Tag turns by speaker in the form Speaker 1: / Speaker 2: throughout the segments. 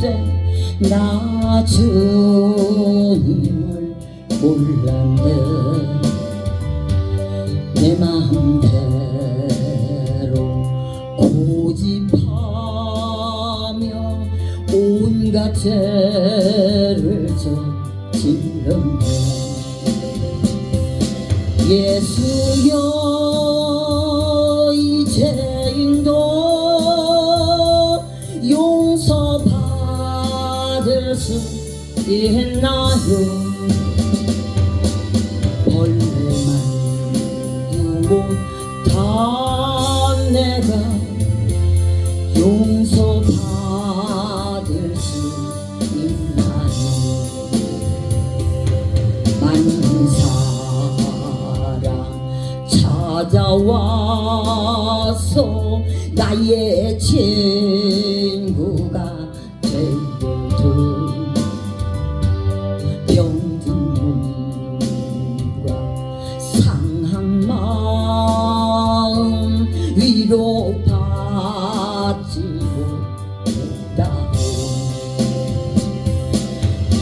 Speaker 1: 때나 주님을 몰랐네. 내 마음대로 고집하며 온갖 죄를 저질렀네. 예수여 수 있나요? 벌레만 유못한 내가 용서 받을 수 있나요? 많은 사랑 찾아와서 나의 친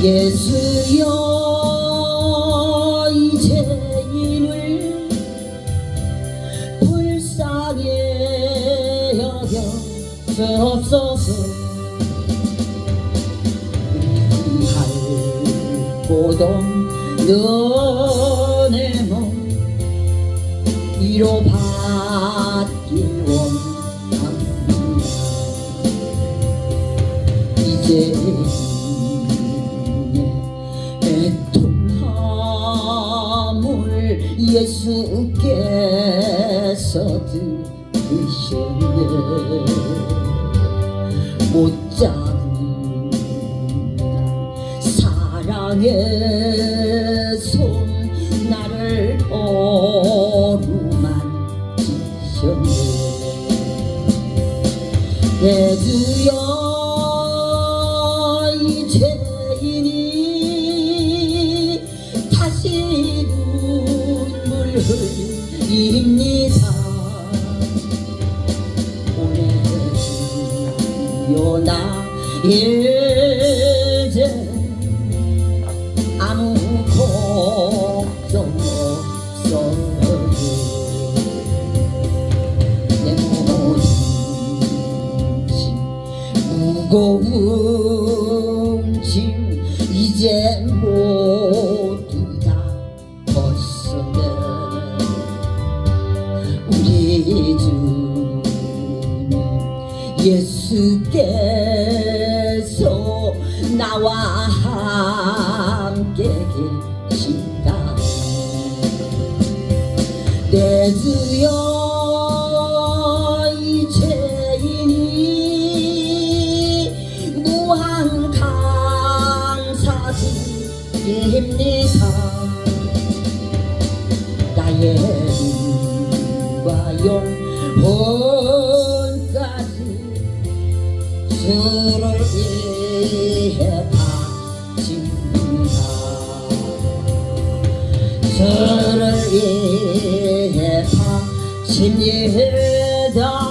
Speaker 1: 예수여 이 죄인을 불쌍히 여겨주옵소서. 할곳 없는 내몸 위로 받길 원합니다. 이제 예수께서 들으셨네 못 잡는 사랑의 손 나를 어 흘립니다. 오늘주여 나 이제 아무 걱정 없어요 내 모든 짐 무거운 예수께서 나와 함께 계신다. 내 주여 이 죄인이 무한 감사드립니다. 나의 눈과 영혼 Kimliğe da